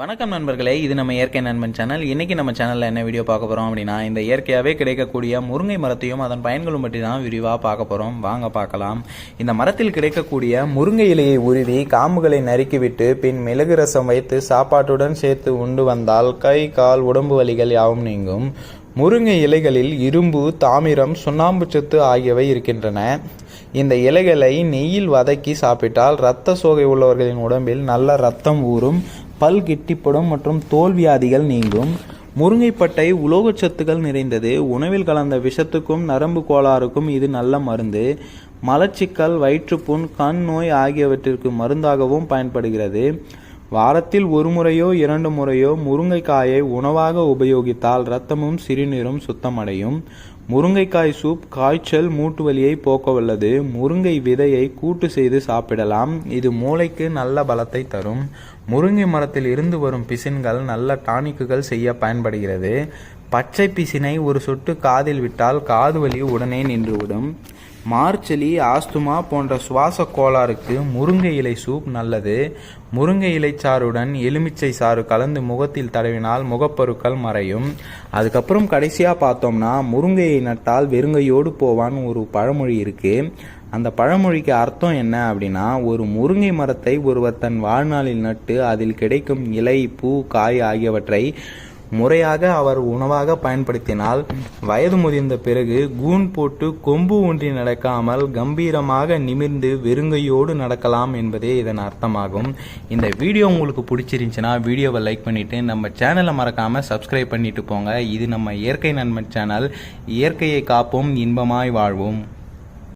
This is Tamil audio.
வணக்கம் நண்பர்களே இது நம்ம இயற்கை நண்பன் சேனல். இன்றைக்கி நம்ம சேனலில் என்ன வீடியோ பார்க்க போகிறோம் அப்படின்னா இந்த இயற்கையாகவே கிடைக்கக்கூடிய முருங்கை மரத்தையும் அதன் பயன்களும் பற்றி தான் விரிவாக பார்க்க போகிறோம் வாங்க பார்க்கலாம். இந்த மரத்தில் கிடைக்கக்கூடிய முருங்கை இலையை உருவி காம்புகளை நறுக்கிவிட்டு பின் மிளகு ரசம் வைத்து சாப்பாட்டுடன் சேர்த்து உண்டு வந்தால் கை கால் உடம்பு வலிகள் யாவும் நீங்கும். முருங்கை இலைகளில் இரும்பு தாமிரம் சுண்ணாம்பு சத்து ஆகியவை இருக்கின்றன. இந்த இலைகளை நெய்யில் வதக்கி சாப்பிட்டால் இரத்த சோகை உள்ளவர்களின் உடம்பில் நல்ல இரத்தம் ஊறும் பல் கிட்டிப்படும் மற்றும் தோல்வியாதிகள் நீங்கும். முருங்கைப்பட்டை உலோகச் சத்துக்கள் நிறைந்தது. உணவில் கலந்த விஷத்துக்கும் நரம்பு கோளாறுக்கும் இது நல்ல மருந்து. மலச்சிக்கல் வயிற்றுப்புண் கண் நோய் ஆகியவற்றிற்கு மருந்தாகவும் பயன்படுகிறது. வாரத்தில் ஒரு முறையோ இரண்டு முறையோ முருங்கைக்காயை உணவாக உபயோகித்தால் இரத்தமும் சிறுநீரும் சுத்தமடையும். முருங்கைக்காய் சூப் காய்ச்சல் மூட்டு வலியை போக்க வல்லது முருங்கை விதையை கூட்டு செய்து சாப்பிடலாம். இது மூளைக்கு நல்ல பலத்தை தரும். முருங்கை மரத்தில் இருந்து வரும் பிசின்கள் நல்ல டானிக்குகள் செய்ய பயன்படுகிறது. பச்சை பிசினை ஒரு சொட்டு காதில் விட்டால் காது வலி உடனே நின்றுவிடும். மார்ச்சலி ஆஸ்துமா போன்ற சுவாச கோளாறுக்கு முருங்கை இலை சூப் நல்லது. முருங்கை இலை சாறுடன் எலுமிச்சை சாறு கலந்து முகத்தில் தடவினால் முகப்பருக்கள் மறையும். அதுக்கப்புறம் கடைசியாக பார்த்தோம்னா முருங்கையை நட்டால் வெறுங்கையோடு போவான் ஒரு பழமொழி இருக்குது அந்த பழமொழிக்கு அர்த்தம் என்ன அப்படின்னா ஒரு முருங்கை மரத்தை ஒருவர் தன் வாழ்நாளில் நட்டு அதில் கிடைக்கும் இலை பூ காய் ஆகியவற்றை முறையாக அவர் உணவாக பயன்படுத்தினால் வயது முதிர்ந்த பிறகு கூன் போட்டு கொம்பு ஊன்றி நடக்காமல் கம்பீரமாக நிமிர்ந்து வெறுங்கையோடு நடக்கலாம் என்பதே இதன் அர்த்தமாகும். இந்த வீடியோ உங்களுக்கு பிடிச்சிருந்துச்சுன்னா வீடியோவை லைக் பண்ணிவிட்டு நம்ம சேனலை மறக்காமல் சப்ஸ்கிரைப் பண்ணிட்டு போங்க. இது நம்ம இயற்கை நண்பன் சேனல் இயற்கையை காப்போம் இன்பமாய் வாழ்வோம்.